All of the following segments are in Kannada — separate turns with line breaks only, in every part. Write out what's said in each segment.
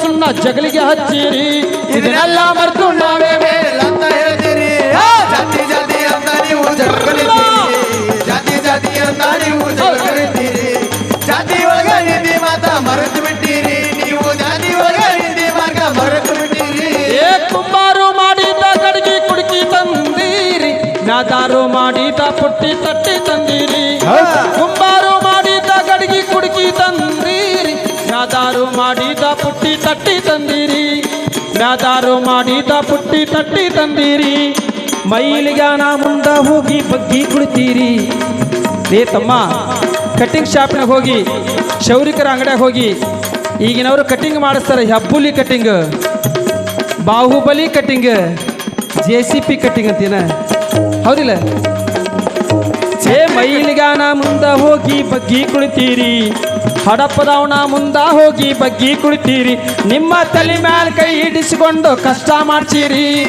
ಸುಣ್ಣ ಜಗಲಿಗೆ ಹಚ್ಚಿರಿ. ಇದನ್ನೆಲ್ಲ ಮರೆತು ನಾವೇ
ಮೇಲಂತ ಹೇಳ್ತೀರಿ. ಆ, ಜಾತಿ ಜಾತಿ ಅಂತ ನೀವು ಜಗಲಿದ್ದೀರಿ ಜಾತಿ ಜಾತಿ ಅಂತ ನೀವು ಜಗಳಿದ್ದೀರಿ ಜಾತಿ ಒಳಗ ಹಿಂದಿ ಮಾತ ಮರೆತು ಬಿಟ್ಟಿರಿ. ನೀವು ಜಾತಿ ಒಳಗ ಹಿಂದಿ ಮಾರ್ಗ ಮರೆತು ಬಿಟ್ಟಿರಿ.
ಏ ಕುಂಬಾರು ಮಾಡಿದ ಕಡಿಗೆ ಕುಡುಕಿ ತಂದೀರಿ. ಮ್ಯಾದಾರು ಮಾಡಿದ ಪುಟ್ಟಿ ತಟ್ಟಿ ತಂದೀರಿ. ಮ್ಯಾದಾರು ಮಾಡಿದ ಪುಟ್ಟಿ ತಟ್ಟಿ ತಂದೀರಿ. ಮೈಲಿಗಾನ ಮುಂದ ಹೋಗಿ ಬಗ್ಗಿ ಕುಳಿತೀರಿ. ಏ ತಮ್ಮ ಕಟಿಂಗ್ ಶಾಪ್ನಾಗ ಹೋಗಿ, ಶೌರಿಕರ ಅಂಗಡಿಯಾಗ ಹೋಗಿ, ಈಗಿನವರು ಕಟ್ಟಿಂಗ್ ಮಾಡಿಸ್ತಾರೆ, Hebbuli cutting Baahubali cutting J C P cutting ಅಂತೀನ. ಹೌದಿಲ್ಲ? ಏ ಮೈಲಿಗಾನ ಮುಂದ ಹೋಗಿ ಬಗ್ಗಿ ಕುಳಿತೀರಿ. ಹಡಪದವನ ಮುಂದ ಹೋಗಿ ಬಗ್ಗಿ ಕುಳಿತೀರಿ. ನಿಮ್ಮ ತಲೆ ಮ್ಯಾಲ ಕೈ ಹಿಡಿಸಿಕೊಂಡು ಕಷ್ಟ ಮಾಡ್ತೀರಿ.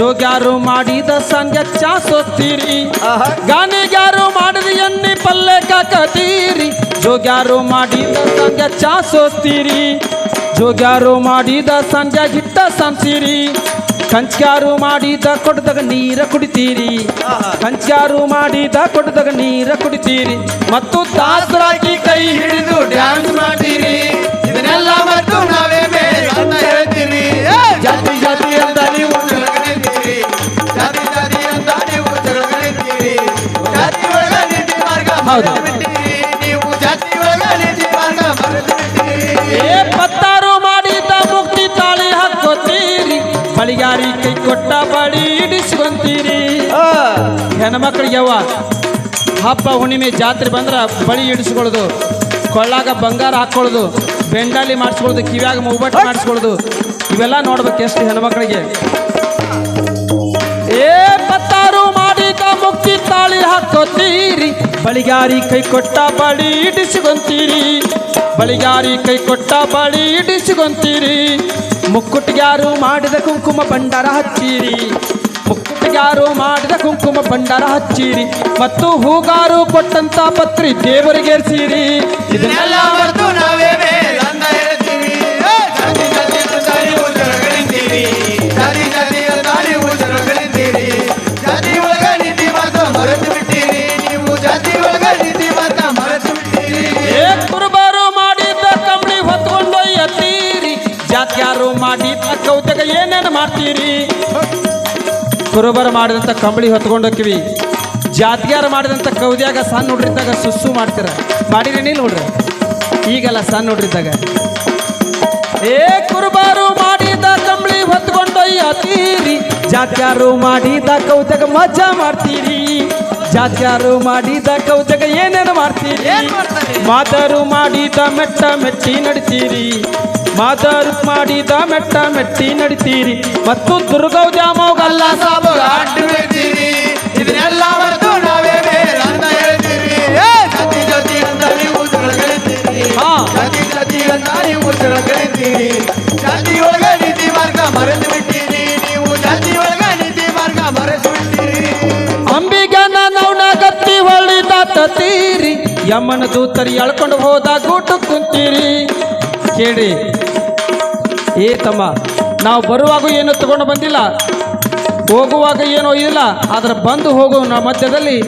ಜೋಗ್ಯಾರು ಮಾಡಿದ ಸಂಜೆ ಚಾ ಗಾನಿಗಾರು ಮಾಡಿದ ಎಣ್ಣೆ ಪಲ್ಲೆ ಕಾಕತೀರಿ ಜೋಗ್ಯಾರು ಮಾಡಿದ ಸಂಜೆ ಚಾ ಸೋಸ್ತೀರಿ ಜೋಗ್ಯಾರು ಮಾಡಿದ ಸಂಜೆ ಹಿಟ್ಟ ಸಂತೀರಿ. ಕಂಚ್ಯಾರು ಮಾಡಿದ ಕೊಡದಾಗ ನೀರ ಕುಡಿತೀರಿ. ಕಂಚ್ಯಾರು ಮಾಡಿದ ಕೊಡದಾಗ ನೀರ ಕುಡಿತೀರಿ. ಮತ್ತು ತಾಸರಾಗಿ ಕೈ
ಹಿಡಿದು ಡ್ಯಾನ್ಸ್ ಮಾಡಿರಿ ಇದನ್ನೆಲ್ಲ ಮತ್ತು ನಾವೇ ಹೇಳ್ತೀರಿ. ಜಾತಿ ಜಾತಿ ಅಂತ
ಹೌದು.
ನೀವು ಜಾತಿ
ಏ ಪತ್ತಾರು ಮಾಡಿದ ಮುಕ್ತಿ ತಾಳಿ ಹಾಕೋತೀರಿ. ಬಳಿಗಾರಿ ಕೈ ಕೊಟ್ಟ ಬಳಿ ಇಡಿಸ್ಕೊಂತೀರಿ. ಹೆಣ್ಮಕ್ಳಿಗೆ ಯವ್ವ ಹಬ್ಬ ಹುಣ್ಣಿಮೆ ಜಾತ್ರೆ ಬಂದ್ರ ಬಳಿ ಇಡಿಸ್ಕೊಳ್ಳೋದು. ಕೊಳ್ಳಾಗ ಬಂಗಾರ ಹಾಕೊಳ್ಳೋದು. ಬೆಂಡಾಲಿ ಮಾಡಿಸ್ಕೊಳ್ಳೋದು ಕಿವ್ಯಾಗ ಮೂಬಟ್ ಮಾಡಿಸ್ಕೊಳ್ಳೋದು. ಇವೆಲ್ಲ ನೋಡ್ಬೇಕು ಎಷ್ಟು ಹೆಣ್ಮಕ್ಳಿಗೆ ಏ ಪತ್ತಾರು ಮಾಡಿದ ಮುಕ್ತಿ ತಾಳಿ ಹಾಕೋತೀರಿ. ಬಳಿಗಾರಿ ಕೈ ಕೊಟ್ಟ ಬಳಿ ಇಡಿಸಿಕೊಂತೀರಿ. ಬಳಿಗಾರಿ ಕೈ ಕೊಟ್ಟ ಬಳಿ ಇಡಿಸಿಕೊಂತೀರಿ. ಮುಕ್ಕುಟಿಗಾರು ಮಾಡಿದ ಕುಂಕುಮ ಭಂಡಾರ ಹಚ್ಚೀರಿ. ಮುಕ್ಕುಟಿಗಾರು ಮಾಡಿದ ಕುಂಕುಮ ಭಂಡಾರ ಹಚ್ಚೀರಿ. ಮತ್ತು ಹೂಗಾರು ಕೊಟ್ಟಂತ ಪತ್ರಿ ದೇವರಿಗೇರ್ಸಿರಿ.
ಇದನ್ನೆಲ್ಲ
ಮಾಡ್ತೀರಿ? ಕುರುಬರು ಮಾಡಿದಂಥ ಕಂಬಳಿ ಹೊತ್ಕೊಂಡೋಕ್ಕಿವಿ. ಜಾತ್ಯಾರು ಮಾಡಿದಂಥ ಕೌದ್ಯಾಗ ಸಣ್ಣ ಹುಡ್ರಿದ್ದಾಗ ಸುಸ್ಸು ಮಾಡ್ತೀರ? ಮಾಡಿರೇನಿಲ್ಲ ನೋಡ್ರಿ. ಈಗಲ್ಲ ಸಣ್ಣ ಹುಡ್ರಿದ್ದಾಗ. ಏ ಕುರುಬಾರು ಮಾಡಿದ ಕಂಬಳಿ ಹೊತ್ಕೊಂಡೊಯ್ಯತ್ತೀರಿ ಜಾತ್ಯಾರು ಮಾಡಿದ ಕೌತಕ ಮಜಾ ಮಾಡ್ತೀರಿ. ಜಾತ್ಯಾರು ಮಾಡಿದ ಕೌತಕ ಏನೇನು ಮಾಡ್ತೀರಿ? ಮಾತಾರು ಮಾಡಿದ ಮೆಟ್ಟ ಮೆಟ್ಟಿ ನಡಿತೀರಿ. ಮಾತರು ಮಾಡಿದ ಮೆಟ್ಟ ಮೆಟ್ಟಿ ನಡಿತೀರಿ. ಮತ್ತು ದುರ್ಗೌ ದ್ಯಾಮೋಗಲ್ಲ ಹೊಳಿದಾತೀರಿ ಯಮನ ದೂತರಿ ಎಳ್ಕೊಂಡು ಹೋದ ಗೂಟು ಕುಂತೀರಿ. ಕೇಳಿ ಏ ತಮ್ಮ, ನಾವು ಬರುವಾಗ ಏನು ತಗೊಂಡು ಬಂದಿಲ್ಲ? ಹೋಗುವಾಗ ಏನೋ ಇಲ್ಲ. ಆದ್ರೆ ಬಂದು ಹೋಗೋ ಮಧ್ಯದಲ್ಲಿ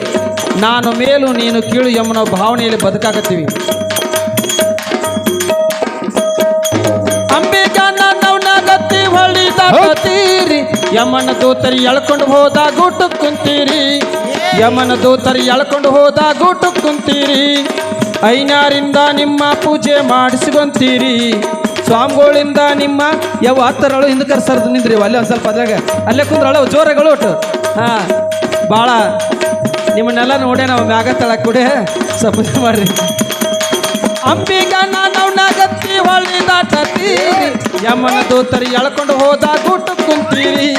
ನಾನು ಮೇಲು ನೀನು ಕೀಳು ಎಂಬ ಭಾವನೆಯಲ್ಲಿ ಬದುಕಾಕತ್ತೀವಿ. ಯಮನ ದೂತರಿ ಎಳ್ಕೊಂಡು ಹೋದ ಗೂಟು ಕುಂತೀರಿ. ಯಮನ ದೂತರಿ ಎಳ್ಕೊಂಡು ಹೋದ ಗೂಟು ಕುಂತೀರಿ. ಐನಾರಿಂದ ನಿಮ್ಮ ಪೂಜೆ ಮಾಡಿಸ್ಕೊಂತೀರಿ ಸ್ವಾಮಿಗಳಿಂದ ನಿಮ್ಮ ಯಾವ ಹತ್ತರಳು ಹಿಂದಕ್ಕೆ ಕರ್ಸರ್ದು ನಿಂದ್ರಿ. ಅಲ್ಲೇ ಒಂದು ಸ್ವಲ್ಪ ಅದ್ರಾಗ ಅಲ್ಲೇ ಕುಂದ್ರಳು ಜೋರಗಳು ಒಟ್ಟು. ಹಾಂ ಭಾಳ ನಿಮ್ಮನ್ನೆಲ್ಲ ನೋಡೇ ನಾವು ಮ್ಯಾಗ ತಳಕ್ಕೆ ಕೊಡಿ. ಇದು ಮಾಡ್ರಿ. ಅಂಬಿಗ ನಾನವ್ನ ಗತ್ತಿ ದಾಟತೀರಿ ಯಮನ ದೂತರಿ ಎಳ್ಕೊಂಡು ಹೋದ ಗುಟ್ಟ ಕುಂತೀರಿ.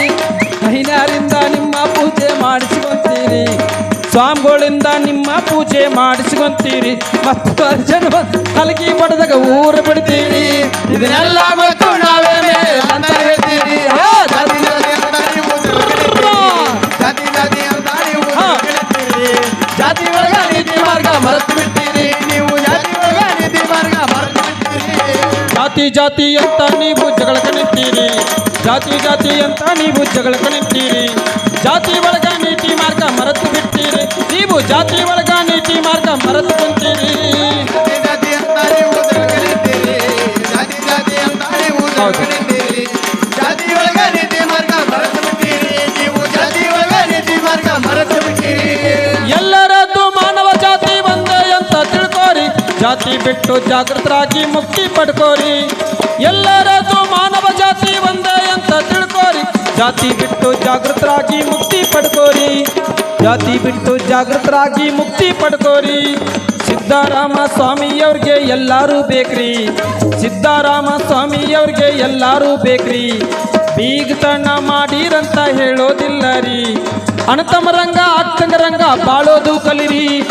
ಐನಾರಿಂದ ನಿಮ್ಮ ಪೂಜೆ ಮಾಡಿಸ್ಕೊಂತೀರಿ. ಸ್ವಾಮಿಗಳಿಂದ ನಿಮ್ಮ ಪೂಜೆ ಮಾಡಿಸ್ಕೊಂತೀರಿ. ಮತ್ತು ಜನ ಕಲಗಿ ಬಡದಾಗ ಊರು ಬಿಡ್ತೀರಿ.
ಇದನ್ನೆಲ್ಲ ಮತ್ತು ನಾವೇ ಅಂತ ಹೇಳ್ತೀರಿ. ಜಾತಿ ಜಾತಿ ಅಂತ ನೀವು
ಜಗಳಕ ನಿಂತೀರಿ ಜಾತಿ ಜಾತಿ ಅಂತ ನೀವು ಜಗಳಕ ನಿಂತೀರಿ ಜಾತಿ ಒಳಗ ನೀತಿ ಮಾರ್ಗ ಮರೆತು ಬಿಡ್ತೀರಿ ನೀವು ಜಾತಿ ಒಳಗ ನೀತಿ ಮಾರ್ಗ ಮರೆತು ಕುಂತೀರಿ
ಜಾತಿ ಜಾತಿ ಅಂತ ನೀವು ಜಾತಿ
ಬಿಟ್ಟು ಜಾಗೃತರಾಗಿ ಮುಕ್ತಿ ಪಡ್ಕೋರಿ. ಎಲ್ಲರದು ಮಾನವ ಜಾತಿ ಒಂದೇ ಅಂತ ತಿಳ್ಕೋರಿ. ಜಾತಿ ಬಿಟ್ಟು ಜಾಗೃತರಾಗಿ ಮುಕ್ತಿ ಪಡ್ಕೋರಿ. ಜಾತಿ ಬಿಟ್ಟು ಜಾಗೃತರಾಗಿ ಮುಕ್ತಿ ಪಡ್ಕೋರಿ. ಸಿದ್ದರಾಮ ಸ್ವಾಮಿಯವ್ರಿಗೆ ಎಲ್ಲರೂ ಬೇಕ್ರಿ. ಸಿದ್ದರಾಮ ಸ್ವಾಮಿಯವ್ರಿಗೆ ಎಲ್ಲರೂ ಬೇಕ್ರಿ. ಬೀಗತನ ಮಾಡಿರಂತ ಹೇಳೋದಿಲ್ಲ ರೀ. ಅಣತಮ ರಂಗ ಅಕ್ಕಂಗ ರಂಗ ಬಾಳೋದು ಕಲಿರಿ.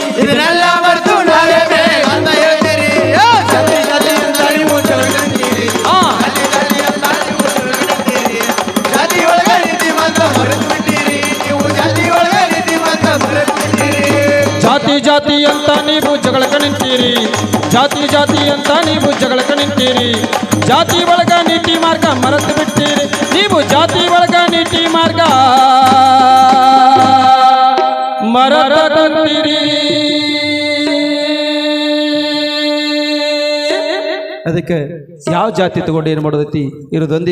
ಜಾತಿ ಜಾತಿ ಅಂತ ನೀವು ಜಗಳಕ ನಿಂತೀರಿ. ಜಾತಿ ಜಾತಿ ಅಂತ ನೀವು ಜಗಳಕ ನಿಂತೀರಿ. ಜಾತಿ ಒಳಗ ನೀತಿ ಮಾರ್ಗ ಮರೆತು ಬಿಡ್ತೀರಿ. ನೀವು ಜಾತಿ ಒಳಗ ನೀತಿ ಮಾರ್ಗ ಮರತೀರಿ ಅದಕ್ಕೆ ಯಾವ ಜಾತಿ ತಗೊಂಡು ಏನು ಮಾಡೋದೈತಿ? ಇರೋದೊಂದೇ